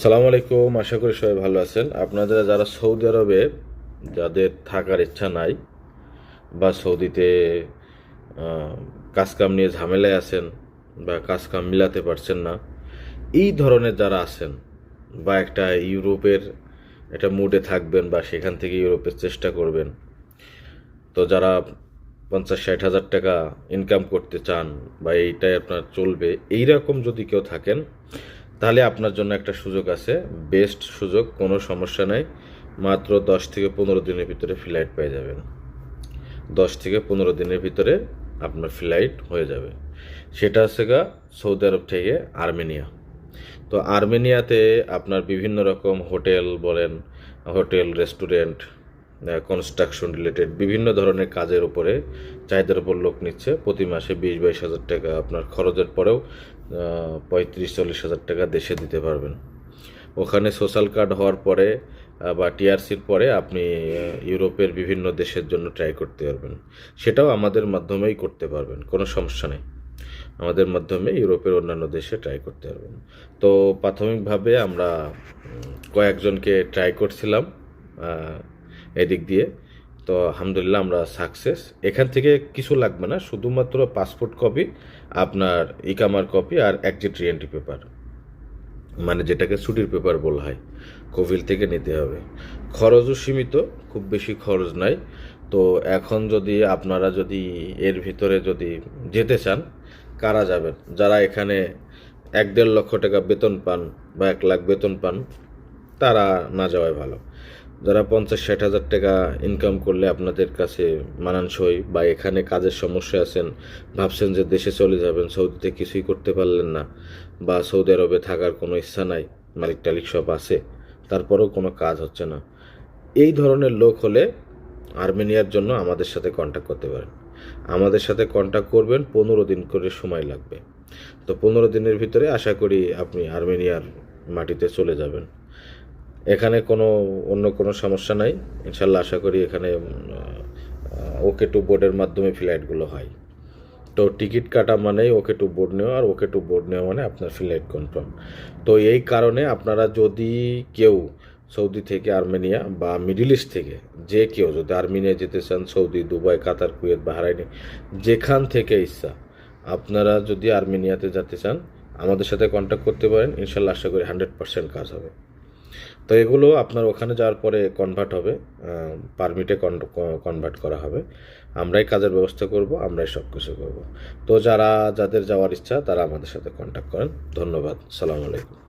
সালাম আলাইকুম, আশা করি সবাই ভালো আছেন। আপনারা যারা সৌদি আরবে যাদের থাকার ইচ্ছা নাই বা সৌদিতে কাজকাম নিয়ে ঝামেলায় আছেন বা কাজকাম মিলাতে পারছেন না, এই ধরনের যারা আছেন বা একটা ইউরোপের একটা মুডে থাকবেন বা সেখান থেকে ইউরোপের চেষ্টা করবেন, তো যারা পঞ্চাশ ষাট হাজার টাকা ইনকাম করতে চান বা এইটাই আপনার চলবে এই রকম যদি কেউ থাকেন তাহলে আপনার জন্য একটা সুযোগ আছে বেস্ট সুযোগ, কোনো সমস্যা নেই। মাত্র দশ থেকে পনেরো দিনের ভিতরে ফ্লাইট পেয়ে যাবেন। দশ থেকে পনেরো দিনের ভিতরে আপনার ফ্লাইট হয়ে যাবে। সেটা হচ্ছে গা সৌদি আরব থেকে আর্মেনিয়া। তো আর্মেনিয়াতে আপনার বিভিন্ন রকম হোটেল বলেন, হোটেল, রেস্টুরেন্ট কনস্ট্রাকশন রিলেটেড বিভিন্ন ধরনের কাজের উপরে চাহিদার উপর লোক নিচ্ছে। প্রতি মাসে বিশ বাইশ হাজার টাকা আপনার খরচের পরেও পঁয়ত্রিশ চল্লিশ হাজার টাকা দেশে দিতে পারবেন। ওখানে সোশ্যাল কার্ড হওয়ার পরে বা টিআরসির পরে আপনি ইউরোপের বিভিন্ন দেশের জন্য ট্রাই করতে পারবেন। সেটাও আমাদের মাধ্যমেই করতে পারবেন, কোনো সমস্যা নেই। আমাদের মাধ্যমে ইউরোপের অন্যান্য দেশে ট্রাই করতে পারবেন। তো প্রাথমিকভাবে আমরা কয়েকজনকে ট্রাই করছিলাম এদিক দিয়ে। তো আলহামদুলিল্লাহ আমরা সাকসেস এখান থেকে কিছু লাগবে না, শুধুমাত্র পাসপোর্ট কপি আপনার ইকামার কপি আর একজিট রিএন্ট্রি পেপার মানে যেটাকে ছুটির পেপার বলা হয়, কোভিল থেকে নিতে হবে। খরচও সীমিত, খুব বেশি খরচ নাই। তো এখন যদি আপনারা যদি এর ভিতরে যদি যেতে চান, কারা যাবেন? যারা এখানে এক দেড় লক্ষ টাকা বেতন পান বা এক লাখ বেতন পান, তারা না যাওয়াই ভালো। যারা পঞ্চাশ ষাট হাজার টাকা ইনকাম করলে আপনাদের কাছে মানানসই বা এখানে কাজের সমস্যা আছেন, ভাবছেন যে দেশে চলে যাবেন, সৌদিতে কিছুই করতে পারলেন না বা সৌদি আরবে থাকার কোনো ইচ্ছা নাই, মালিক টালিক সব আছে, তারপরেও কোনো কাজ হচ্ছে না। এই ধরনের লোক হলে আর্মেনিয়ার জন্য আমাদের সাথে কন্ট্যাক্ট করতে পারেন। আমাদের সাথে কন্ট্যাক্ট করবেন, পনেরো দিন করে সময় লাগবে। তো পনেরো দিনের ভিতরে আশা করি আপনি আর্মেনিয়ার মাটিতে চলে যাবেন। এখানে কোনো অন্য কোনো সমস্যা নাই। ইনশাল্লাহ আশা করি এখানে ওকে টু বোর্ডের মাধ্যমে ফ্লাইটগুলো হয়। তো টিকিট কাটা মানেই ওকে টু বোর্ড নেওয়া আর ওকে টু বোর্ড নেওয়া মানে আপনার ফ্লাইট কনফার্ম। তো এই কারণে আপনারা যদি কেউ সৌদি থেকে আর্মেনিয়া বা মিডিল ইস্ট থেকে যে কেউ যদি আর্মেনিয়া যেতে চান, সৌদি, দুবাই, কাতার, কুয়েত বাহরাইনে যেখান থেকে ইচ্ছা আপনারা যদি আর্মেনিয়াতে যেতে চান, আমাদের সাথে কন্ট্যাক্ট করতে পারেন। ইনশাল্লাহ আশা করি হান্ড্রেড পার্সেন্ট কাজ হবে। তো এগুলো আপনার ওখানে যাওয়ার পরে কনভার্ট হবে পারমিটে কনভার্ট করা হবে। আমরাই কাজের ব্যবস্থা করব, আমরাই সব কিছু করব। তো যারা, যাদের যাওয়ার ইচ্ছা তারা আমাদের সাথে কন্ট্যাক্ট করেন। ধন্যবাদ। সালাম আলাইকুম।